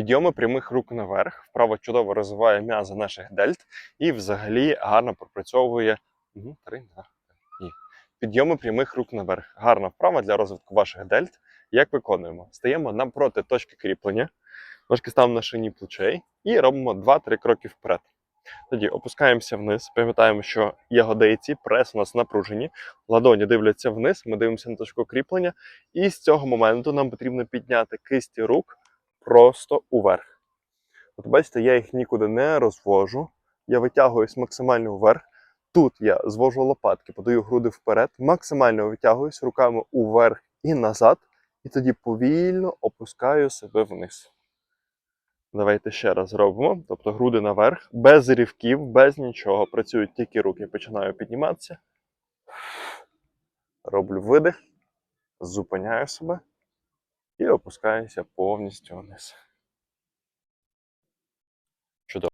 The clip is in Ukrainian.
Підйоми прямих рук наверх. Вправо чудово розвиває м'язи наших дельт і взагалі гарно пропрацьовує. Ні. Підйоми прямих рук наверх. Гарна вправа для розвитку ваших дельт. Як виконуємо? Стаємо напроти точки кріплення, ножки ставимо на шині плечей і робимо 2-3 кроки вперед. Тоді опускаємося вниз, пам'ятаємо, що ягодиці, прес у нас напружені, ладоні дивляться вниз, ми дивимося на точку кріплення, і з цього моменту нам потрібно підняти кисті рук просто уверх. От бачите, я їх нікуди не розвожу, я витягуюсь максимально вверх. Тут я звожу лопатки, подаю груди вперед, максимально витягуюсь руками уверх і назад, і тоді повільно опускаю себе вниз. Давайте ще раз зробимо. Тобто груди наверх, без рівків, без нічого. Працюють тільки руки. Починаю підніматися. Роблю видих, зупиняю себе і опускаюся повністю вниз.